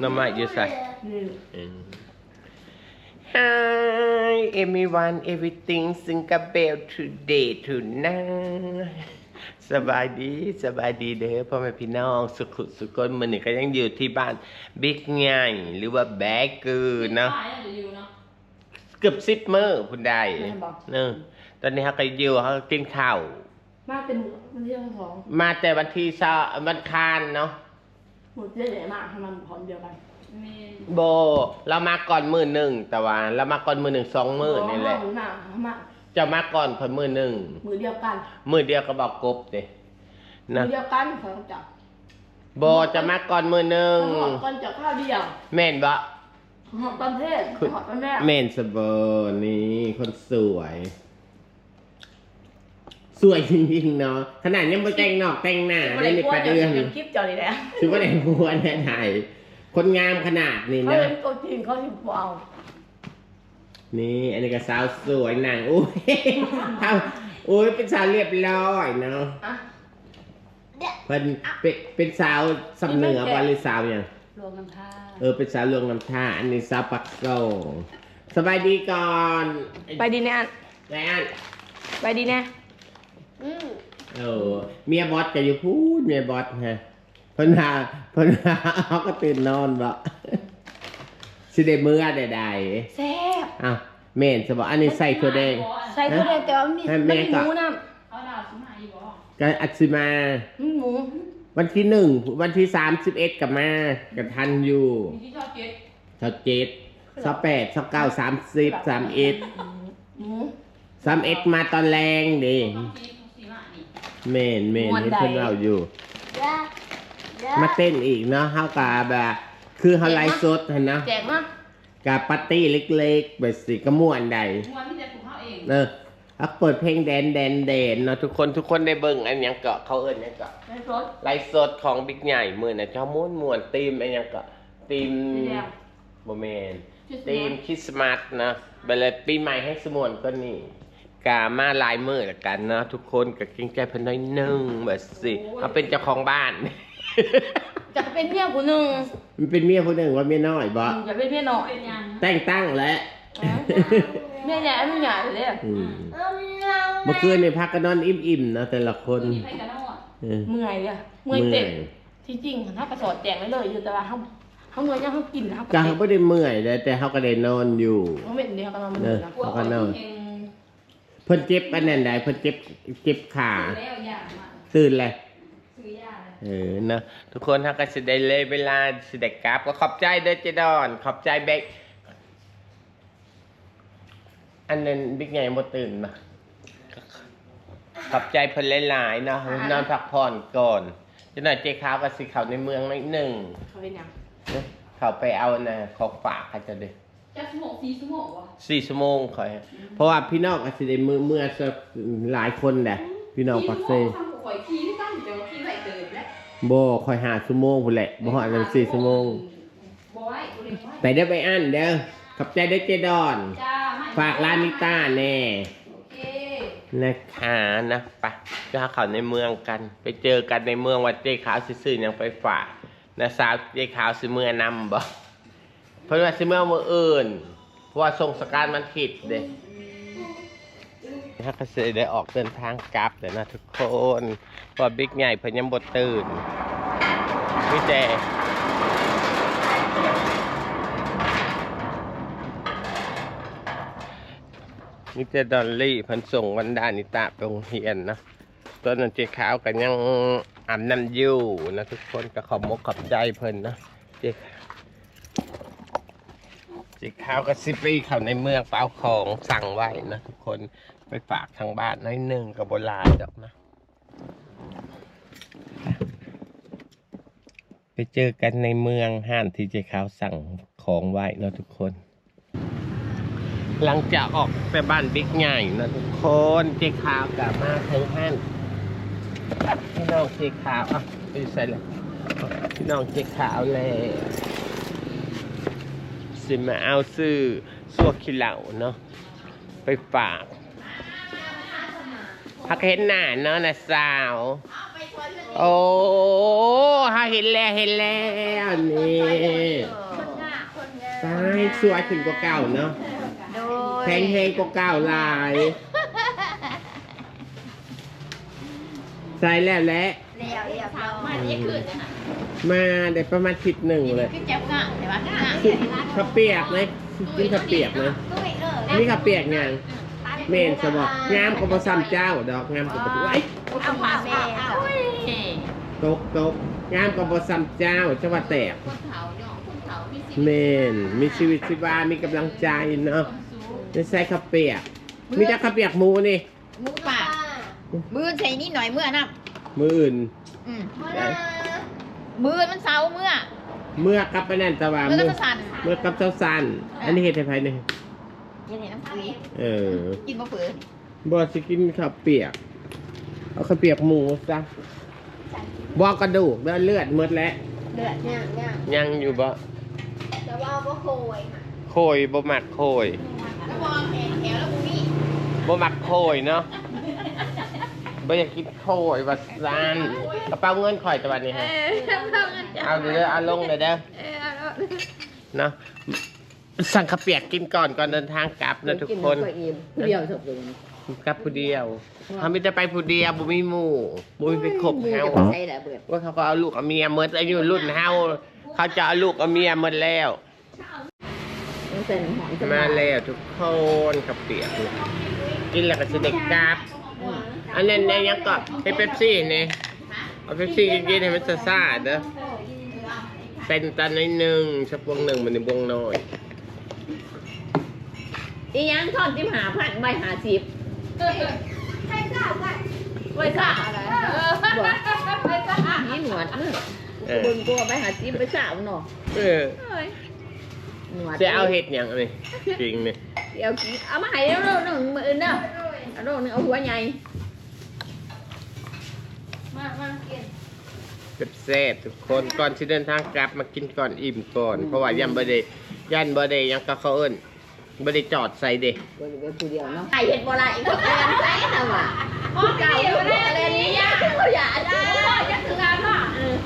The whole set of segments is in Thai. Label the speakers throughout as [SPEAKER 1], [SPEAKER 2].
[SPEAKER 1] หน้ำไม้อยู่ใส่
[SPEAKER 2] นี่
[SPEAKER 1] Hi everyone everything Singapore today tonight สบายดีสบายดีเด้อพ่อแม่พี่น้องสุขุสุขคนมันนี่ก็ยังอยู่ที่บ้านบิ๊กใหญ่หรือว่าแบกเกอร์เนาะ
[SPEAKER 3] ขายน่าจะอยู่เนาะ
[SPEAKER 1] เกือบสิบมื้อคุณได้
[SPEAKER 2] แม่บอก
[SPEAKER 1] เนอะตอนนี้เขาก็อยู่เขาก็กินข้าว
[SPEAKER 2] มาเป็นมันที่ทั้งสอง
[SPEAKER 1] มาแต่วันที่เสาร์วันคานเนาะ
[SPEAKER 2] หมดเยอะแยะมากทำมันพร้อมเดียวกัน
[SPEAKER 3] เมน
[SPEAKER 1] โบ เรามาก่อนมือหนึ่งแต่ว่าเรามาก่อนมือหนึ่งสองมือนี่แหละ
[SPEAKER 2] หมามา
[SPEAKER 1] จะมาก่อนคนมือหนึ่ง
[SPEAKER 2] มือเดียวกัน
[SPEAKER 1] มือเดียวก็บอกกบเด้
[SPEAKER 2] มื
[SPEAKER 1] นะ
[SPEAKER 2] อเดียวกันเขาจับ
[SPEAKER 1] โบจะมาก่อนมือหนึ่ง
[SPEAKER 2] หอดกันจับข้าวเดียว
[SPEAKER 1] แม่นบะ
[SPEAKER 2] หอดตอนเทศหอดตอนแรก
[SPEAKER 1] แม่นสเบอร์นี่คนสวย สวยจริงๆเนาะขนาดยังไม่แต่งนอกแต่งหน้าได้ในประเดือน
[SPEAKER 2] คลิปจอดีแล้ว
[SPEAKER 1] ถือว่าได้บัวแน่ไทยคนงามขนาดนี้
[SPEAKER 2] เขา
[SPEAKER 1] นะ
[SPEAKER 2] เป็นตัวจริงเขาที่เอา
[SPEAKER 1] นี่อันนี้ก็สาวสวยหนังอุ้ยเท่าอุ้ยเป็นสาวเรียบร้อยเนาะ
[SPEAKER 2] อะ
[SPEAKER 1] เป็นเป็นเป็นสาวสำเหนือว่าหรือสาวอย่าง
[SPEAKER 2] รวมน้ำท่า
[SPEAKER 1] เออเป็นสาวเรืองน้ำท่าอันนี้สาวปักโซสบายดีก่อน
[SPEAKER 2] ไปดีเนี่ย
[SPEAKER 1] แอน
[SPEAKER 2] ไปดีเนี่ย
[SPEAKER 1] เออเมียบอสก็อยู่พูดเมียบอสฮะเพิ่นหาเพิ่นหาเขาก็ตื่นนอนบ่สิได้มื้อใด
[SPEAKER 2] แซ่บ
[SPEAKER 1] ๆอ้าวแม่นสบอันนี้ใส่ถั่วแดง
[SPEAKER 2] ใส่ถั่วแดงแต่ว่ามี
[SPEAKER 1] ให้
[SPEAKER 2] ไม่
[SPEAKER 1] แม่
[SPEAKER 2] มี
[SPEAKER 1] ก่อน
[SPEAKER 2] หมูนะ
[SPEAKER 3] เอาดาวซื้อมาอีกบ่
[SPEAKER 1] ก็อัตสิมา
[SPEAKER 2] มีหมู
[SPEAKER 1] วันที่หนึ่งวันที่สามสิบเอ็ดกับมากับทันอยู่
[SPEAKER 3] มีที่ชอบเก็ต
[SPEAKER 1] ชาเจ็ดชาแปดชาเก้าสามสิบสามเอ็ด
[SPEAKER 2] หมู
[SPEAKER 1] สามเอ็ดมาตอนแรงดิ
[SPEAKER 3] ต้องซีต้ องซีมานี่
[SPEAKER 1] เมนเมนที่เพิ่นเราอยู่ มาเต้นอีกเนาะเฮากาแบบ คือเฮาไลฟ์สดหั่นนะ
[SPEAKER 2] แจกมาก
[SPEAKER 1] กาปาร์ตี้เล็กๆแบบสิกระม่วนใด
[SPEAKER 3] วันที่จะปลูกข้าวเอง
[SPEAKER 1] เออเอาเปิดเพลงแดนแดนแดนเนาะทุกคนทุกคนได้เบิ่งอันหยังเกาะเขาเอิ้นหยังเกาะ
[SPEAKER 2] ในรถ
[SPEAKER 1] ไลฟ์สดของบิ๊กใหญ่มื้อน่ะเจ้าม่วนม่วนธีมอันหยังเกาะธีม
[SPEAKER 2] สีแดง
[SPEAKER 1] บ่แม่น
[SPEAKER 2] ชื่อ
[SPEAKER 1] ธีมคริสต์มาสนะไปเลยปีใหม่ให้สมวนก็นี่ กามาหลายมือละกันเนาะทุกคนกับกิงใจเพิ่นน้อยหนึงแบบสิเอาเป็นเจ้าของบ้าน
[SPEAKER 2] จะเป็นเมียผู้หนึ่ง
[SPEAKER 1] มันเป็นเมียผู้หนึ่งว่าเมียน้อยบ่
[SPEAKER 2] จะเป็นเมียน้อย
[SPEAKER 3] เป็นยัง
[SPEAKER 1] แต่งตั้งแล้ว
[SPEAKER 2] เมียใหญ่ไม่ใหญ่เลย
[SPEAKER 1] อืมเมื่อคืนนี่พักกันนอนอิ่มๆเนาะแต่ละคน
[SPEAKER 3] มีไผ่กันนอด
[SPEAKER 1] เออ
[SPEAKER 2] เมื่อยอะเมื่อยเต็มที่จริงถ้ากระสอดแจงไว้เลยอยู่แต่ว่าเขาเขาเมื่อยยังเขากินเขา
[SPEAKER 1] ก็เขาไม่ได้เมื่อยเลยแต่เขาก็ได้นอนอยู่
[SPEAKER 2] เขาเป็นเดียวกันมาเหมือนกัน
[SPEAKER 3] กลัวคนเอง
[SPEAKER 1] เพิ่นเจ็บอันนั้นใดเพิ่นเจ็บเจ็บขา
[SPEAKER 3] ซื้อแล้วยากมาก
[SPEAKER 1] ตื่นเลย
[SPEAKER 3] ซื้อยาก
[SPEAKER 1] เออเนอะทุกคนถ้าก็สิได้เลยเวลาสิได้กราบก็ขอบใจเด้อเจดอน ขอบใจแบกอันนั้นบิ๊กใหญ่บ่ตื่นมาขอบใจเพิ่นหลายๆเนาะนอนพักผ่อนก่อนจะหน่อยเจ๊ขาวก็สิเข้าในเมืองหนิดหนึ่ง
[SPEAKER 2] เขาเป็นยัง
[SPEAKER 1] เนอะเข้าไปเอาน่ะของฝากให้จะเด้อ
[SPEAKER 3] จะสมองซีสมองวะ
[SPEAKER 1] สี่ชั่วโมงคอย เพราะว่าพี่น้องก็สิได้มือเมื่อสักหลายคนแหละ พี่น้องปักเซ่
[SPEAKER 3] ทำข่อยขี้ที่ตั้งอยู่ที่ไหนเติมแล้ว
[SPEAKER 1] บ่คอยหาชั่วโมงพุ่นแหละบ่ฮอดนั้นสี่ชั่วโมง
[SPEAKER 3] บอยกูเรียนว่า
[SPEAKER 1] ไปเด้อไปอันเด้อขอบใจเด้อเจดอน
[SPEAKER 3] จ้าไม่
[SPEAKER 1] ฝากร้านนิต้าแน่
[SPEAKER 3] โอเค
[SPEAKER 1] นะคะนะไปจะหาเขาในเมืองกัน ไปเจอกันในเมืองว่าเจ๊ขาวสิซื้อหยังไปฝากนะสาวเจ๊ขาวสิเมื่อนำบ่ เพิ่นว่าสิเมื่อมืออื่น เพราะว่าส่งสการมันผิดเด้ถ้าก็สิได้ออกเดินทางกลับแล้วนะทุกคนเพราะว่าบิ๊กใหญ่เพิ่นยังบ่ตื่นพี่แต่นี่จดอลลี่พิ่นส่งวันดานิตาไปโรงเรียนนะตอนนั้นเจ๊ขาวกันยังอ่าบน้ำยู่นะทุกคนก็ขอบมกขอบใจเพิ่นนะเจ๊เจ๊ขาวก็สิไปเข้าในเมืองเปล่าของสั่งไว้นะทุกคนไปฝากทางบ้านน้อยหนึ่งกับโบราณดอกนะไปเจอกันในเมืองห้านที่เจ๊ขาวสั่งของไว้นะทุกคน หลังจากออกไปบ้านบิ๊กใหญ่นะทุกคนเจ๊ขาวกลับมาถึงห้านพี่น้องเจ๊ขาวอะไปใส่เลยพี่น้องเจ๊ขาวเลย สิมาเอาซื้อสวกขี้เหล่าเนาะไปฝากพักเห็นหน้าเนาะนะสาว
[SPEAKER 3] เอาไปโท
[SPEAKER 1] โอ้ฮาเห็นแล้วเห็นแล้วนี่ตายสวยขึ้นกว่าเก่าเนาะ
[SPEAKER 4] โดย
[SPEAKER 1] แพงแพงกว่าเก่าหลายใส่แล้วแหละ
[SPEAKER 4] เรียวเรียวเรา
[SPEAKER 2] มานี่คือจะหา
[SPEAKER 1] มาได้ประมาณทิศหนึ่งเลย
[SPEAKER 2] คือแจ๊บง่ะแต่ว่าง่ะ
[SPEAKER 1] กินข้าวเปียกเลยกินข้าวเปียกเลย
[SPEAKER 4] ตุ้ยเออ
[SPEAKER 1] นี่ข้าวเปียกยังเมนสบอกงามกว่าซ้ำเจ้าดอกงามกว่าไว้
[SPEAKER 4] เอาผ้าแม่จ้ะ
[SPEAKER 1] ตกตกงามกว่าซ้ำเจ้าจังหวัดแตก
[SPEAKER 2] คนเฒ่าเนาะคนเฒ่ามีสิ
[SPEAKER 1] เมนมีชีวิตชีวามีกำลังใจเนาะจะใส่ข้าวเปียกมีแต่ข้าวเปียกหมูนี่
[SPEAKER 4] หมูป่ามือใส่นี่หน่อยเมื่อนะ
[SPEAKER 1] มืออื่น
[SPEAKER 4] อื มมือมันเสาเมื่อ
[SPEAKER 1] เมื่อกับไปนั่นตะวัน
[SPEAKER 4] มือ
[SPEAKER 1] มื
[SPEAKER 4] ก็
[SPEAKER 1] อ
[SPEAKER 4] สั่น
[SPEAKER 1] เมื่อกับเจ้าสันอันนี้เห็ดให้ไผนี่
[SPEAKER 4] ยังเห็นน้ำปุย
[SPEAKER 1] เออ
[SPEAKER 4] กินมะเฟือง
[SPEAKER 1] บอสิกินข้าวเปียก เอาข้าวเปียกหมูซะบอกกระดูกเลือดเลือดหมดแล้ว
[SPEAKER 4] เดือดเนี่ยเนี่ย
[SPEAKER 1] ยังอยู่บ่
[SPEAKER 4] แต่ว่าบ่โคย
[SPEAKER 1] โคยบ่มักโคย
[SPEAKER 4] แล้วมองแหงแถวแล้วบุมี่
[SPEAKER 1] บ่มักโคยเนาะ บ่อยากกินโคยว่าซานกระเป๋าเงินข่อยตะวันนี้ฮะเอาเด้อเอาลงเลยเด้อเนาะสั่งข้าวเปียกกินก่อนก่อนเดินทางกลับนะทุกคน
[SPEAKER 5] ผู้เดียวจบเลย
[SPEAKER 1] กลับผู้เดียวทำไมจะไปผู้เดียวบ่มีหมู่บ่มีไปคบเฮา
[SPEAKER 5] ใช่แหละเบิด
[SPEAKER 1] ว่าเขาก็เอาลูกเอาเมียหมดอายุรุ่นเฮาเขาจะเอาลูกเอาเมียหมดแล้ว
[SPEAKER 5] ต้องใส่น้ำหอม
[SPEAKER 1] มาแล้วทุกคนข้าวเปียกนี่กินแล้วก็สิได้กลับ อันนั้นเนี่ยยังก็ให้เป๊ปซี่นี่เอาเป๊ปซี่กินๆให้มันซ่าๆเด้อเป็นตันนิดนึงสักวงหนึ่งมันในวงน้อย
[SPEAKER 5] อีหยังทอนที่หาพันใบหาสิบ
[SPEAKER 2] ไว้ซ่าอะไรเออ
[SPEAKER 5] บอก
[SPEAKER 2] ไว้ซ่า
[SPEAKER 5] นี่หนวดเนอะ
[SPEAKER 1] เออ
[SPEAKER 5] เบึงตัวใบหาสิบไปสาวเนาะ
[SPEAKER 1] เออ
[SPEAKER 5] หนวด
[SPEAKER 1] จะเอาเห็ดอย่างนี้จริงนี่
[SPEAKER 5] เดี๋ยวกินเอามาให้แล้วโลหนึ่งมืออื่นเนาะเอาโลหนึ่งเอาหัวใหญ่
[SPEAKER 2] มามาเกิน
[SPEAKER 1] เป็น แซ่บทุกคนก่อนที่เดินทางกลับมากินก่อนอิ่มก่อน เพราะว่ายันบไดยันบไดยังก็เขาเอิ้นบไดจอดใส่เด็
[SPEAKER 5] บริเวณผู้เดียวเนาะไก่เห็ดบ่ไรอีกคนแอนใส่นะว่ะ
[SPEAKER 2] พ่อเก่าเลยอะไรนี่ยาก
[SPEAKER 5] เขาอยากได้
[SPEAKER 2] พ่อจะถึงงานพ่อ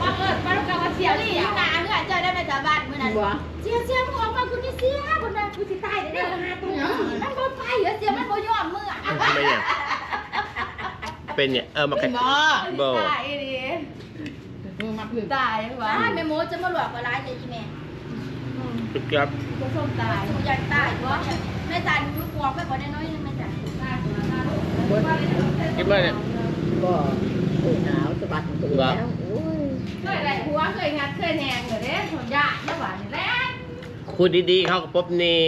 [SPEAKER 2] พ่อเกิดมาลูกกับว่าเสียลี่อยู่นะเมื่อเจอได้มาจากบ้านเมื่อนั้น
[SPEAKER 5] บ่
[SPEAKER 2] เสียเสียมึงออกมาคุณนี่เสียคนนั้นกูสิตายเด้อหาตัวมันบ่ไปเหรอเสียมันบ่ยอมมือ
[SPEAKER 1] ไม่เนี่ยเป็นเนี่ยเออมากระ
[SPEAKER 5] บ่
[SPEAKER 1] บ
[SPEAKER 2] ตายดิ
[SPEAKER 5] มือมักหรือ
[SPEAKER 2] ตายว่ะแม่โมจะมาหลอกอะไรเนี่ยอีแม่
[SPEAKER 1] จุดครับ
[SPEAKER 2] กูส้มตายกูอยากตายว่ะแม่จันลูกหัวไปบ่ได้น้อยแม่จัน
[SPEAKER 1] คิดว่าเนี่ย
[SPEAKER 5] บ่โอ้ยหนาวสะบัดตัวแล้วโอ้ย
[SPEAKER 2] เคยได้หัวเคยงัดเคยแหงอยู่เด้หัวยาเมื่อวานนี่แหละ
[SPEAKER 1] คูดีๆเขาก็ปุ๊บนี่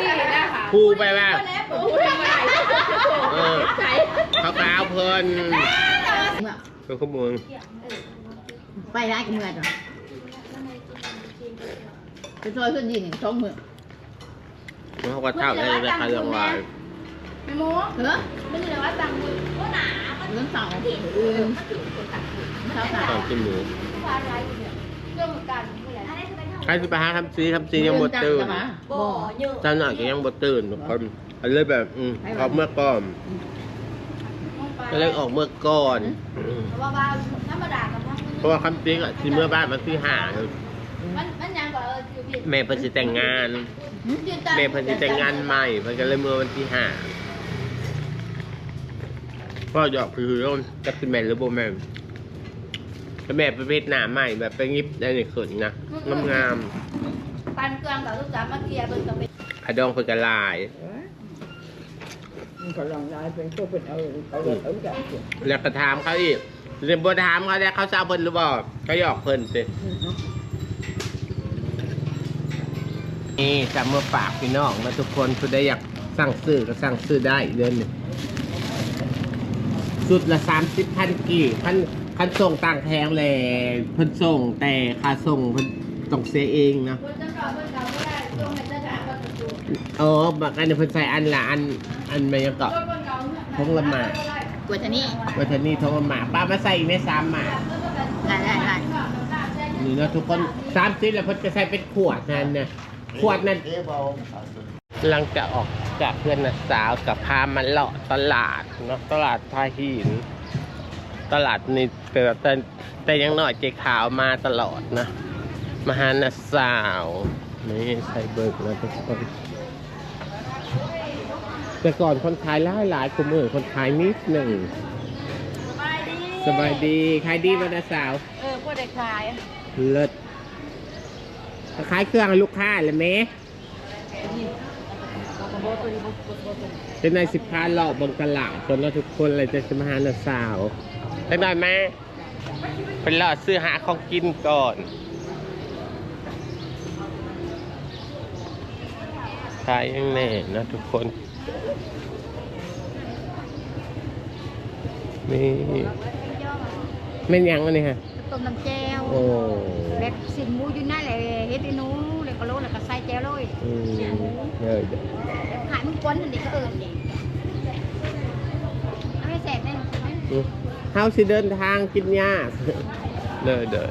[SPEAKER 2] ดีๆนะคะ
[SPEAKER 1] ครูไปว่า
[SPEAKER 2] แล้วปู่ทำไม
[SPEAKER 1] เออ
[SPEAKER 5] ใส่
[SPEAKER 1] เขาก็เอาเพลินเป็นข้อมูล
[SPEAKER 5] ไปได้กับเมื่อจ้ะไปซอยขึ้นยิงสองมือ
[SPEAKER 1] เขาก็เท่าได้ราคาเรื่องวาย
[SPEAKER 2] แม่โม
[SPEAKER 5] เหรอ
[SPEAKER 2] ไม่ใช่ว่าตังค์ก็หนา
[SPEAKER 5] เรื่องเสาอื่นเสาสา
[SPEAKER 1] ต่อกินหมู
[SPEAKER 2] ว่าอะไรเนี่ยเรื่องการนี่แหละ
[SPEAKER 1] ใครจะไปหาคำซีคำซียังบดตื่น
[SPEAKER 2] บ่เยอะ
[SPEAKER 1] ตอนหน่อยก็ยังบดตื่นทุกคนก็เลยแบบอืมออกเมื่อก่อนก็เลยออกเมื่อก่อนอืม
[SPEAKER 2] ว่าว่าธรรมดากับทั้ง
[SPEAKER 1] เพราะว่าคำซีอะที่เมื่อบ้านมันที่หา
[SPEAKER 2] มันมันยังก็เอออยู่ผิด
[SPEAKER 1] แม่เพิ่นสิแต่งงานแม่เพิ่นสิแต่งงานใหม่เพิ่นก็เลยเมื่อวันที่ห้าพ่อหยอกคือโดนจักสิแม่นหรือบ่แม่นแล้วแม่ประเภทหน้าใหม่แบบไปงิบได้ในขึ้นนะงาม
[SPEAKER 2] ปันเครื่องกับลูกสาวมาเคลียร์เบิ่งกับเป็น
[SPEAKER 1] ๆขาดองเพิ่นก็ลาย
[SPEAKER 5] มันก็ลองได้เป็นตัวเป็นเอาเอาเอาเอาจับ
[SPEAKER 1] แล้วก็ถามเขาอีก เรียนบ่ถามเขาแล้เขาจะเอาเพิ่นหรือบ่าก็หยอกเพิ่นสินี่จำเมื่อฝากพี่น้องมาทุกคนผู้ใดอยากสั่งซื้อก็สั่งซื้อได้เดือนหนึงสุดละ30พันกี่พันคันส่งต่างแพงเลยเพิ่นส่งแต่ค่าส่งเพิ่นต้องเสียเองนะ
[SPEAKER 2] คนจะก่อนเบิ่งเก่าบ่ได้ลงให้เดู
[SPEAKER 1] อ๋อบางอันเพิ่นใส่อันละอันอันไม่ยังเกาะ
[SPEAKER 2] ลง
[SPEAKER 1] ละมา
[SPEAKER 5] กว่าจะนี่
[SPEAKER 1] วัฒนีทงละหมาดป้ามาใส่อีกไหม่สามหมาด
[SPEAKER 5] ได้ได้ได้
[SPEAKER 1] นี่เนาะทุกคนสามสิบแล้วเพิ่นจะใส่เป็นขวดนั่นนะขวดนั่นหลังจากออกจากเพื่อนนะสาวกับพามันเลาะตลาดเนาะตลาดท่าหิน ตลาดนี่แต่แต่แต่ยังน้อยเจ๊ขาวมาตลอดนะมาหานาสาวนี่ใส่เบิกนะทุกคน แต่ก่อนคนขายหลายหลายคนมือคนขายนิดหนึ่งสบายดีขายดีมานาสาว
[SPEAKER 4] เออพวกเด็กขาย
[SPEAKER 1] เลิศขายเครื่องให้ลูกค้าเลยไหมเป็นนายสิบค้าหลอกบนตลาดคนเราทุกคนเลยจะมาหาหน้าสาวได้ไหมแม่เป็นหลอดซื้อหาของกินก่อนขายยังแน่นะทุกคน นี่แม่นยังอันนี้ฮะ
[SPEAKER 5] ต้มน้ำแจ่ว
[SPEAKER 1] โอ้
[SPEAKER 5] เล็ดสินหมูอยู่นั่นแหละเฮ็ดให้หนูแล้วก็โลแล้วก็ใส่แจ่วเลย
[SPEAKER 1] อืมเออ
[SPEAKER 5] ขายมันก้นนั่นเด็กก็เอิญเด็กเอาไม่แสบแน่
[SPEAKER 1] เฮาสิเดินทางกินยากเด้อเด้อ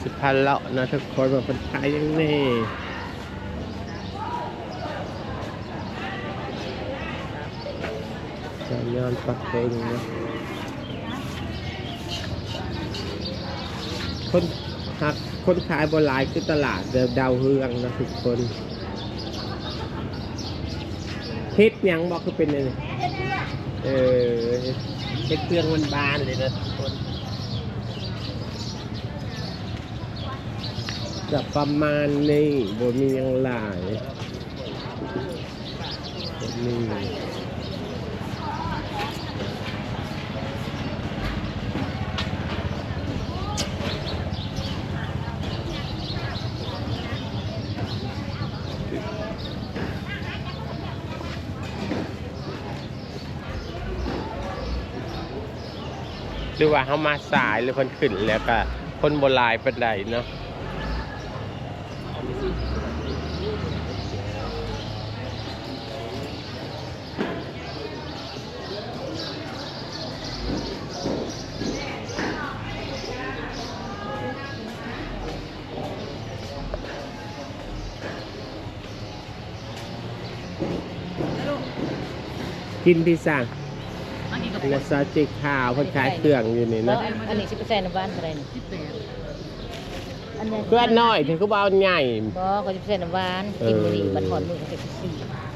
[SPEAKER 1] สิพันเลาะนะทุกคนมาเป็นขายยังนี่ จานยอนปักเองนะคนหักคนขายบหลายคือตลาดเดิมดาวเฮืองนะทุกคนเฮ็ดหยังบอกคือเป็นอะไรเออเฮ็ดเครื่องมันบานเลยนะทุกคนจะประมาณนี้บ่มีหยังหลายบ่ รือว่าเขามาสายหรือคนขึ้นแล้วก็คนโบราณเป็นไดเนาะกินพิซซ่า
[SPEAKER 4] อันนี้ก็
[SPEAKER 1] และซอสจิกขาวคนขายเครื่องอยู่นี่
[SPEAKER 4] แล้ว
[SPEAKER 1] เนาะ
[SPEAKER 4] อันนี้สิบเปอร์เซ็นต์ในบ้านเท่าไหร่นี่อันนี้
[SPEAKER 1] เพื่อนน้อยถึงก็เบาใหญ่
[SPEAKER 4] บ่เขาสิบเปอร์เซ็นต์ในบ้านกินมื้อนี้บัดถอนมือเขาจะสี่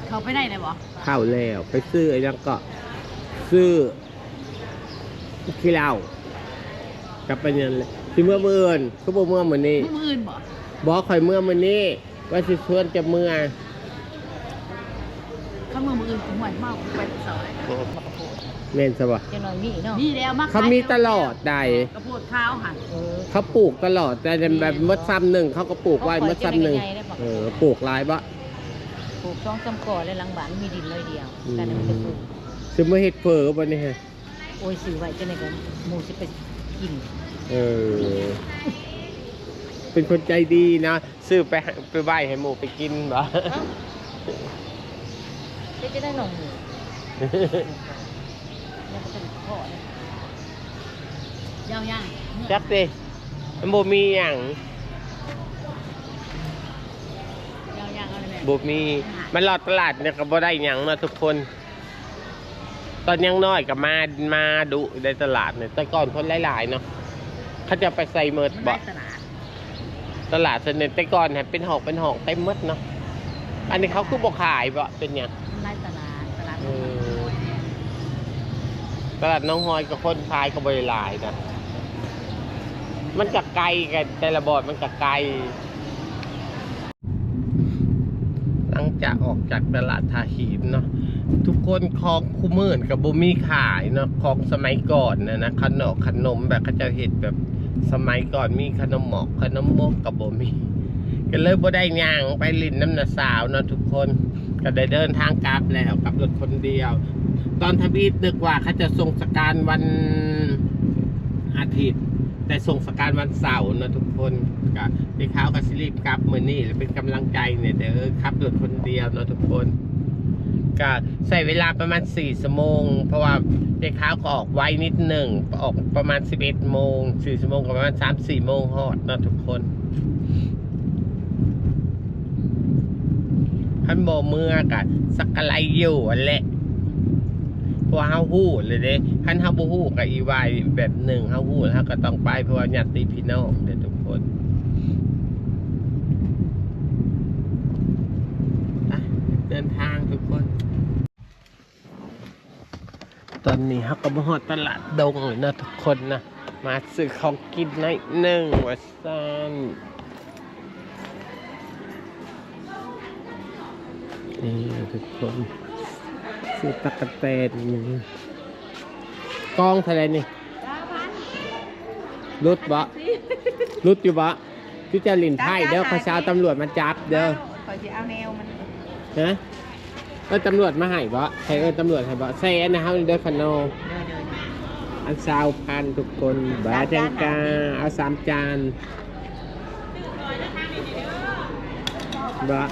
[SPEAKER 3] เขาไปไหนเลยบ่
[SPEAKER 1] เข้าแล้วไปซื้อไอ้นั่นก็ซื้อขี้เหล้ากับไปยันเลยที่เมื่อเมื่อนก็บอกเมื่อมือนี้
[SPEAKER 3] มืออื่นบ่
[SPEAKER 1] บอกคอยเมื่อมือนี้ว่าสิชวนจะเมื่อ
[SPEAKER 3] ข้างเมืองมืออื่นถึงหวยเมาไปซอย
[SPEAKER 1] เม่นสบะ
[SPEAKER 4] จังหน่อยมีเนาะ
[SPEAKER 3] มีแล้วมา
[SPEAKER 1] เขามีตลอดใด
[SPEAKER 3] กระโพดข้าวหัน
[SPEAKER 4] เออ
[SPEAKER 1] เขาปลูกตลอดแต่แบบมดซ้ำหนึ่งเขาก็ปลูกไว้มดซ้ำหนึ่งเออปลูกหลายบะ
[SPEAKER 4] ปลูกช่องจำก่อและหลังบ้านมีดินน้อยเดียว
[SPEAKER 1] อืม
[SPEAKER 4] การนั้นมันจะปลูก
[SPEAKER 1] ซื้อมาเห็ดเฟอบ่เนี่ยฮะ
[SPEAKER 4] โอ้ยซื้อไว้จังได๋ก็หมูสิไปกิน
[SPEAKER 1] เออเป็นคนใจดีนะซื้อไปให้ไปไหว้ให้หมูไปกินบ่
[SPEAKER 4] เอ้าเดี๋ยวจะได้หน่องหมูแล้วก็เป็นพ่อเนี่ย
[SPEAKER 3] ยาวย่าง
[SPEAKER 1] จักสิมันบ่มีหยัง
[SPEAKER 3] ยาวย่างอะไรแม่
[SPEAKER 1] บ่มี มันรอดตลาดเนี่ยก็บ่ได้หยังเนาะทุกคน ตอนยังน้อยก็มามาดุในตลาดเนี่ยแต่ก่อนคนหลายๆเนาะเขาจะไปใส่เมิด
[SPEAKER 3] มัน
[SPEAKER 1] บ่
[SPEAKER 3] ได้ตลาด
[SPEAKER 1] ตลาดเสนแต่ก่อนเนี่ยเป็นหอกเป็นหอกเต็มหมดเนาะอันนี้เขาคือบ่ขายบ่เป็นหยัง
[SPEAKER 3] มันได้ตลาดตลาด
[SPEAKER 1] เออตลาดน้องฮอยกับคนขายก็บริลายนะ มันกับไกลกันแต่ละบอดมันกับไกล หลังจากออกจากตลาดทาหินเนาะทุกคนของคู่มื่นกับบุมีขายเนาะของสมัยก่อนนะนะขนมขนมแบบเขาจะเห็ดแบบสมัยก่อนมีขนมหมอกขนมมกกับบุมีก็เลยบ่ได้ย่างไปลินน้ำหนาสาวเนาะทุกคนก็ได้เดินทางกลับแล้วกับรถคนเดียว ตอนทวีตนึกว่าเขาจะส่งสการวันอาทิตย์ แต่ส่งสการวันเสาร์นะทุกคนกับเด็กขาวกับสิรีบกลับมือนี่เป็นกำลังใจเนี่ยเด้อขับรถคนเดียวนะทุกคนก็ใส่เวลาประมาณ4ชั่วโมง เพราะว่าเด็กขาวก็ออกไวนิดหนึ่งออกประมาณ 11โมง4ชั่วโมงก็ประมาณ3-4โมงฮอดนะทุกคนพันโบเมื่อกับสักกะไรอยู่แหละ ราะว่าเฮาฮู้เลยเด้คันเฮาบ่ฮู้ก็อีวายแบบหนึ่งเฮาฮู้แล้วเฮาก็ต้องไปเพราะว่าญาติพี่น้องเด้ทุกคนอะเดินทางทุกคน ตอนนี้เขาก็มาฮอดตลาดดงเลยนะทุกคนนะ มาซื้อของกินในอยหนึ่งวัสันนี่ทุกคน ซื้อตะกะแตนกล้องเท่าไรนี่รุดบะรุดอยู่บะที่จะหลินไพ่เด้อเขาชาวตำรวจมาจับเด้อ
[SPEAKER 4] ขอจะเอาแนวมัน
[SPEAKER 1] ฮะเออตำรวจมาให้บะใครเออตำรวจให้บะใส่นนะครับเด้อคาน
[SPEAKER 4] โน
[SPEAKER 1] อันซาวพันทุกคนบาจังกาเอาสามจานบะ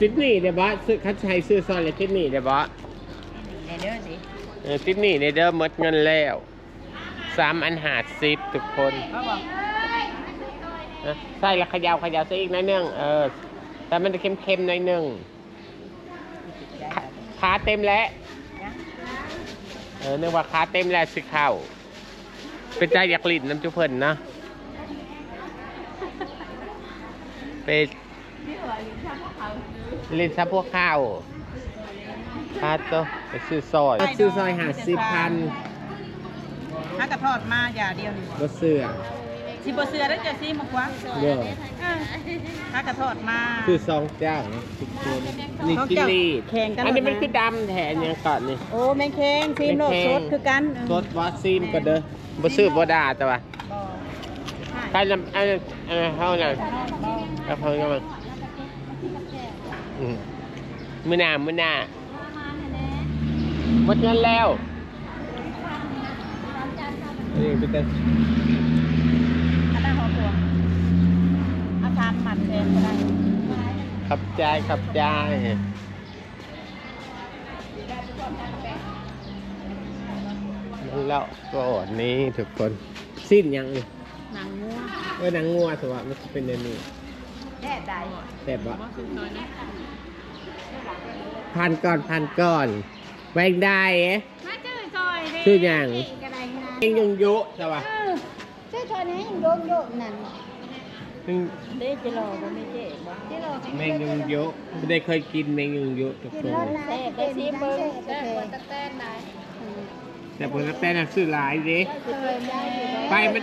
[SPEAKER 1] ติดหนี่เดี๋ยวบะซื้อคัดชัยซื้อซอยเลยติดหนี่เดี๋ยวบะ
[SPEAKER 4] เดินเดินสิ
[SPEAKER 1] เออติดหนี่เดี๋ยวเด้อหมดเงินแล้วสามอันหาดสิบทุกคน
[SPEAKER 4] เขาบอก
[SPEAKER 1] เออใส่แล้วเขยาวขยาวซะอีกหน้อยหนึงเออแต่มันจะเค็มๆหน่อยหนึงขาขาเต็มแล้วเออนึกว่าขาเต็มแล้วสิเข้าเป็นใจอยากลิ้นน้ำจุเพิ่นนะเป็นลิ้น ซะพวกข้าวพาโตไปซื้อซอยซื้อซอยหาสิบพัน
[SPEAKER 4] ถ้ากระทอดมาอย่าเดียวนี่
[SPEAKER 1] บ่เสื้อ
[SPEAKER 4] สิบ่เสือแล้วจะซีมากกว่า
[SPEAKER 1] เด้อ
[SPEAKER 4] ถ้ากระทอดมา
[SPEAKER 1] ซื้อซองเจ้านะทุกคนนี่
[SPEAKER 4] ของ
[SPEAKER 1] กิน
[SPEAKER 4] เจ้า
[SPEAKER 1] ลีด
[SPEAKER 4] แข่งกัน
[SPEAKER 1] อันนี้
[SPEAKER 4] หมด
[SPEAKER 1] มัน
[SPEAKER 4] นะ
[SPEAKER 1] คือดำแทนยังก่อนนี่
[SPEAKER 4] โอ้แมงแข้งซีมโลกสดคือกัน
[SPEAKER 1] สดวอซีมก็เด้อบ่ซื้อบ่ด่าแต่ว่า
[SPEAKER 4] บ่
[SPEAKER 1] ใครนำอันนั้นอันนั้นเฮานั่น
[SPEAKER 4] บ่
[SPEAKER 1] กระเพราก็มันอืม มือหน้ามือหน้าหมดเงินแล้วนี่เป็นแต่
[SPEAKER 4] อันนั้นหอมตัวเอาทานหมันแทนก็ได้
[SPEAKER 1] ขับใจขับใจแล้วก็นี่ทุกคน สิ้นยังนี่
[SPEAKER 3] หนังงัว
[SPEAKER 1] เออหนังงัวถือว่ามันเป็นอันนี้
[SPEAKER 4] แด่ได้
[SPEAKER 1] แต่บะพันก่อนพันก่อนแวงได้เอ๊ะ
[SPEAKER 5] มาชื่อซอยเด้
[SPEAKER 1] ชื่อหยัง
[SPEAKER 5] ก็ได้นะ
[SPEAKER 1] เองยังยุใช่ปะ
[SPEAKER 5] เออชื่อซอยนี้โยมโยมนั่น
[SPEAKER 1] ยัง
[SPEAKER 4] เด้จะรอบ่ไม่เจ๊บ่
[SPEAKER 5] ที่เรา
[SPEAKER 1] แมงยุงยุไม่ได้เคยกินแมงยุงยุทุก
[SPEAKER 5] กิ
[SPEAKER 1] คนน
[SPEAKER 5] รถนะ
[SPEAKER 4] แซ่บได้ซีมเบิ่ง
[SPEAKER 5] แซ่บกว่าตะแตนไหน
[SPEAKER 1] แต่ผมก็แต่น่ะซื้อหลายดิ
[SPEAKER 5] เคยได้อยู่
[SPEAKER 1] ไปมัน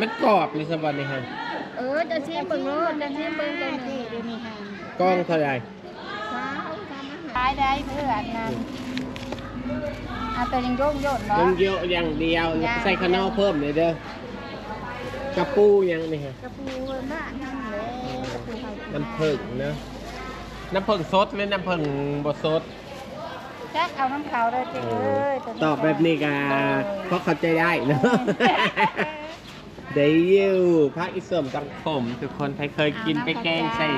[SPEAKER 1] มันกรอบในสบันนี่ฮะ
[SPEAKER 5] เออจะซีมเบิ่งรถจะซีมเบิ่งตัวนึงเดี๋ยวนี้ค่ะ
[SPEAKER 1] กล้องเท่าไหร่
[SPEAKER 5] สาวทำอาหารได้ได้เพื่อนนั่นเอาตัวยังโยมโยมเนาะ
[SPEAKER 1] ยุงยุอย่างเดียวใส่ข้าวเหนียวเพิ่มเลยเด้อกระปูยังนี่ฮะ
[SPEAKER 5] กระปูบ้านทำเลยกระปูไข่
[SPEAKER 1] น้ำผึ้งเนอะน้ำผึ้งสดไหมน้ำผึ้งบดสด
[SPEAKER 5] แจ็คเอาน้ำขาวเลยเจ้เอ้ย
[SPEAKER 1] ตอบแบบนี้กาเพราะเข้าใจได้เนอะ เดี๋ยวภาคอิสมจังผมทุกคนใครเคยกินไปแกงใส่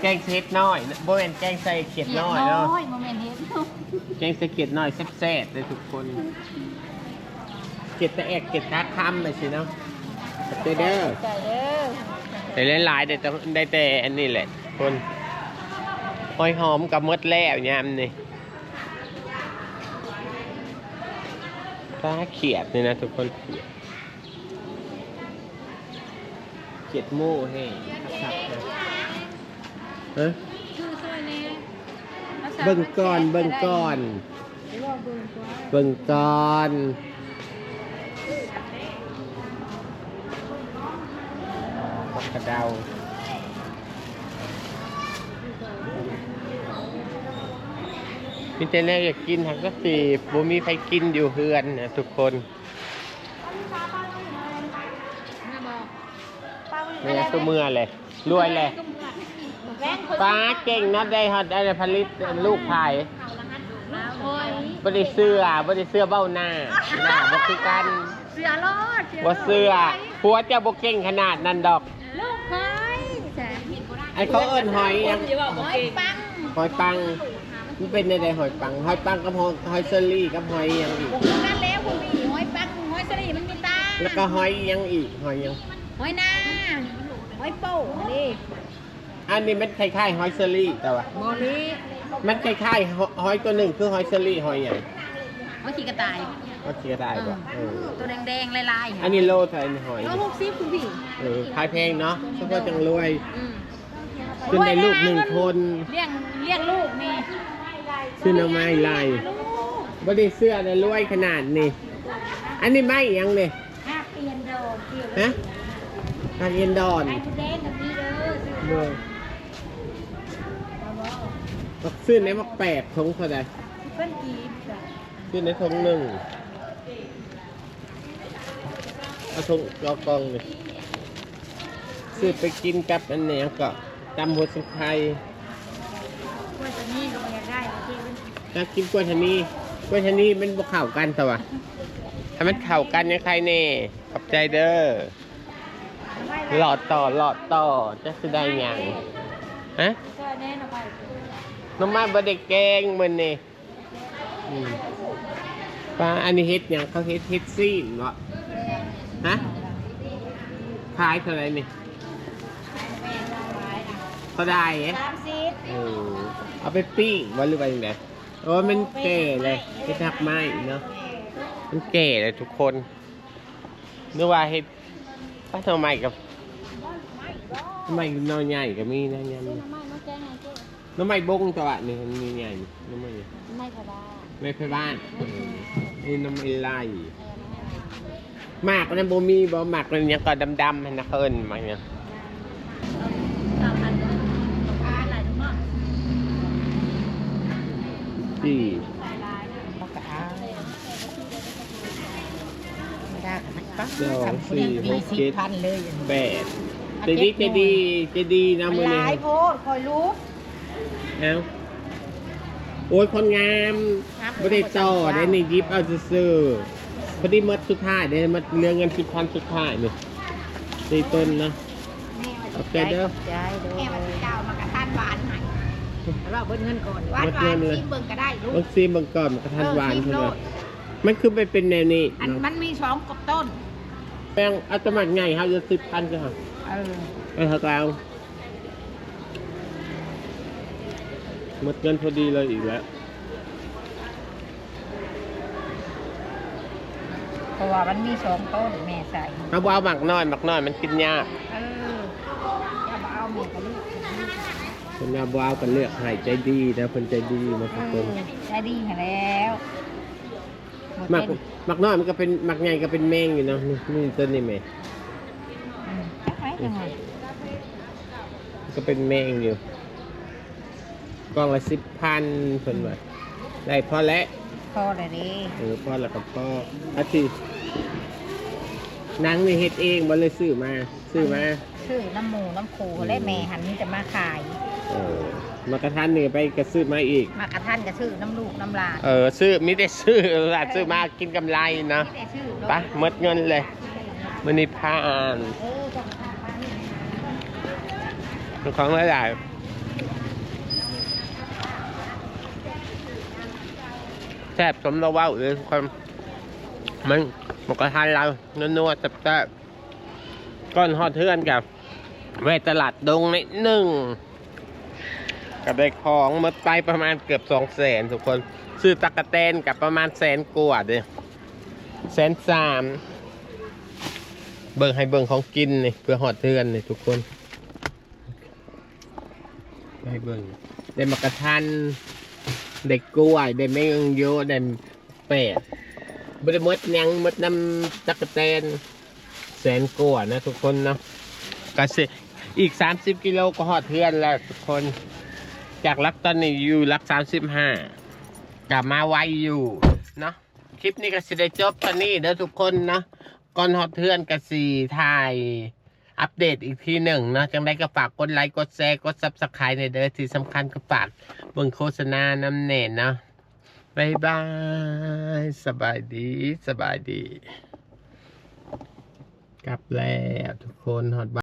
[SPEAKER 1] แกงเห็ดน้อยโบเวนแกงใส่เขียดน้อยเนาะ
[SPEAKER 5] โมเมนต์เฮ็ด
[SPEAKER 1] แกงใส่เขียดน้อยแซ่บๆเลยทุกคนเขียดตะแอกเขียดตาคำเลยสิเนาะเด้อเด้อ
[SPEAKER 5] ใจเด้อ
[SPEAKER 1] แต่เล่นหลายได้แต่ได้แต่อันนี้แหละคนหอยหอมกับมดแล้วยามนี่ตาเขียดนี่นะทุกคนเขียด เขียดโม่ให้สับๆเลยเอ้ย
[SPEAKER 5] ชื่อซอยนี้
[SPEAKER 1] เบิ่งก่อนเบิ่งก่อน เบิ่งก่อนผักกระเดามีแต่แนวอยากกินหักก็สีบ่มีใครกินอยู่เฮือนนะทุกคน ไม่งั้นตัวเมื่อเลยรวยเลยป้าเก่งนะได้ฮอดได้ผลิตลูกขายบ่ได้เสื้อบ่ได้เสื้อเบ้าหน้าหน้าบ่คือกัน
[SPEAKER 5] เสือรอด
[SPEAKER 1] บ่เสื้อผัวเจ้าบ่เก่งขนาดนั้นดอก
[SPEAKER 5] ลูกเคยแสน
[SPEAKER 1] ไอ้เขาเอิ้นหอยหยัง
[SPEAKER 5] หอยปัง
[SPEAKER 1] หอยปังมันเป็นในใดหอยปังหอยปังกับหอยหอยเซอรี่กับหอยหยังอีก
[SPEAKER 5] ผมนั่นแล้วคุณมีหอยปังหอยสลีมันมีตา
[SPEAKER 1] แล้วก็หอยหยังอีกหอยหยัง
[SPEAKER 5] หอยนาหอยโป้นี่
[SPEAKER 1] อันนี้มันคล้ายๆหอยเซอรี่แต่ว่า
[SPEAKER 5] บอลี
[SPEAKER 1] มันคล้ายๆหอยตัวหนึ่งคือหอยเชอรี่หอยอย่าง
[SPEAKER 3] ว่าขี่กระต่าย
[SPEAKER 1] ก็เชียร์ได้ป่ะเออ
[SPEAKER 3] ตัวแดงๆลายๆ
[SPEAKER 1] อันนี้โลเท่าไหร่หอย
[SPEAKER 3] โลหกสิบคุณพี่
[SPEAKER 1] เออขายแพงเนาะเฉพาะจังรวย
[SPEAKER 3] อืม
[SPEAKER 1] จนได้ลูกหนึ่งคน
[SPEAKER 3] เลี้ยงเลี้ยงลูกนี่
[SPEAKER 1] ซื้อหน้ำไม้ลายบ่ได้เสื้อได้รวยขนาดนี้ อันนี้ไม้อิหยังเนี่ย
[SPEAKER 5] ห้าเปลี่ยนโดดเกี่ยว
[SPEAKER 1] ฮะ ทางเอ็นดอน
[SPEAKER 5] ไอ้ทุเรศแบบนี้เด้อ
[SPEAKER 1] เบอร์บักซื้อในมักแปดทงเท่าใด
[SPEAKER 5] เพิ่นกีบจ้ะ
[SPEAKER 1] ซื้อในทงหนึ่งเอาทงกอกองเลยซื้อไปกินกับอันเนี้ยก็จำหัวสุไทย
[SPEAKER 5] กล้วยตัวนี้ก็บ่อยากได้ที่มัน
[SPEAKER 1] ถ้ากินกล้วยชะนีกล้วยชะนีมันบ่เข้ากันแต่ว่าถ้ามันเข้ากันยังใครเน่ขอบใจเด้อ
[SPEAKER 5] ไม่
[SPEAKER 1] หลอดต่อหลอดต่อจะสิได้หยังฮะ
[SPEAKER 5] ก็แน่นอนไป
[SPEAKER 1] น้องมาบ่ได้แกงมันนี่อืมปลาอันนี้เฮ็ดหยังเขาเฮ็ดเฮ็ดซีนบ่ฮะขายเท่าไหร่นี่ก็ได้เอ๊ะ
[SPEAKER 5] สามสิบ
[SPEAKER 1] เออเอาไปปิ้งบ่หรือว่าจังไดโอ้มันแก่เลยเฮ็ดทักไม้เนาะมันแก่เลยทุกคนนึกว่าเฮ็ดป้าทำไมกับ ทำไมน้อยใหญ่ก็มีนะยำ
[SPEAKER 5] น้ำไม้มาแจ้งให้เจ๊
[SPEAKER 1] น้ำไม้บงตัวะนี่มันมีใหญ่นี่น้ำไม้
[SPEAKER 5] ไม่พอได้
[SPEAKER 1] ไม่ไฟบ้านเออนี่น้ำไม้ไล่หมากนั่นบ่มีบ่หมากมันยังก็ดำๆมันนะเคินมาเนี่ย
[SPEAKER 3] สามพันอะไรทุกเนาะ
[SPEAKER 1] สี่
[SPEAKER 4] เขาก็เอาไม่ได้มันก็
[SPEAKER 1] สองสี่ห
[SPEAKER 4] มี
[SPEAKER 1] ก
[SPEAKER 4] สิบ
[SPEAKER 1] เจ็ด
[SPEAKER 4] พันเลย
[SPEAKER 1] แปด เจดีเจดีเจดีนะ
[SPEAKER 4] มัน
[SPEAKER 1] มือ
[SPEAKER 4] ห
[SPEAKER 1] นี่
[SPEAKER 4] ลายโพดคอยรู้
[SPEAKER 1] เอาโอ้ยคนงาม
[SPEAKER 4] ครับ
[SPEAKER 1] ไม่ได้ต่อได้ในยิบเอาซื้อๆพอดีหมดสุดท้ายได้หมดเรื่องเงินสิบพันสุดท้ายนี่ตีต้นนะ โอเคเด้อ
[SPEAKER 4] ใจเด้อ
[SPEAKER 5] แม่มันเจ้ามากระทานหวานให้
[SPEAKER 4] เราเบิ้เงินก่อน
[SPEAKER 5] หวานหวานชิมเบิ่งก็ได้ลู
[SPEAKER 1] ต้
[SPEAKER 5] ก
[SPEAKER 1] องซีมังกรมันกระทันหวาน
[SPEAKER 5] เออซีม
[SPEAKER 1] เท่า
[SPEAKER 5] โล
[SPEAKER 1] ไหร่
[SPEAKER 5] ด
[SPEAKER 1] มันคือไปเป็นแนวนี้
[SPEAKER 5] อัน
[SPEAKER 1] เนาะ
[SPEAKER 5] มันมีสองกับต้น
[SPEAKER 1] แปลงอัตมัดไงเขาจะสิบพันก็ค่ะ
[SPEAKER 5] เออ
[SPEAKER 1] ไอ้เขากลางหมดเงินพอดีเลยอีกแล้ว
[SPEAKER 4] เพราะว่ามันมีสองต้นแม่ใส่
[SPEAKER 1] เขาบอกเอาหมักน้อยหมักน้อยมันกินยาก
[SPEAKER 4] เอออย่ามาเอาแม่กะลูก
[SPEAKER 1] คนเอาบเอากันเลือกให้ใจดีนะคนใจดีนะทุกคน
[SPEAKER 4] ใจดีค่ะแล้ว
[SPEAKER 1] หมักหมักน้อยมันก็เป็นหมักใหญ่ก็เป็นแมงอยู่เนาะนี่นี่ต้นนี่แม่
[SPEAKER 4] จักไหมจังไง
[SPEAKER 1] ก็เป็นแมงอยู่กล่องละสิบพันเพิ่นว่าได้พอแล้ว
[SPEAKER 4] พอเลยดิ
[SPEAKER 1] เออพ่อแล้วก็พ่ออาทิหนังนี่เฮ็ดเองบ่เลยซื้อมา ซื้อมา
[SPEAKER 4] ซื้อน้ำหมูน้ำคูและแม่หันนี่จะมาขาย
[SPEAKER 1] เออ มากระทันนี่ไปก็ซื้อมาอีก
[SPEAKER 4] มากระท่านก็ซื้อน้ำลูกน้ำลาน
[SPEAKER 1] เออซื้อมิได้ซื้อล่ะซื้อมากินกำไรเนาะ
[SPEAKER 4] ไม่ได้ซื้อ
[SPEAKER 1] ไปหมดเงินเลยมันนี่พาอ่าน
[SPEAKER 4] เออจังหวะ
[SPEAKER 1] ของหลายๆแซ่บสมเราเว้าเลยทุกคนมันหมกกระทันเรานัวๆแซ่บๆก้อนฮอดเทือนกับแวะตลาดดงนิดหนึ่ง กับได้ของมดไปประมาณเกือบสองแสนทุกคน ซื้อตะกะแตนกับประมาณแสนกว่าเด้แสนสามเบิ่งให้เบิ่งของกินนี่เพื่อหอดเทือนนี่ทุกคนให้เบิ่งได้มากระทันได้กล้วยได้แมงโยได้เป็ดบได้หมดยังมดน้ำตะกะแตนแสนกว่านะทุกคนเนาะก็สิอีก 30 กิโลก็หอดเทือนแล้วทุกคน จากลักตอนนี้อยู่ลัก35กลับมาไวอยู่เนาะคลิปนี้ก็สิได้จบตอนนี้เด้อทุกคนเนาะก่อนหอดเทือนก็สีถ่ายอัปเดตอีกทีหนึ่งเนาะจังได้ก็ฝากกดไลค์กดแชร์กดซับสไครต์ในเด้อที่สำคัญก็ฝากเบิ่งโฆษณานำเน่นเนาะบายบาย สบายดี สบายดี กลับแล้วทุกคนหอดบ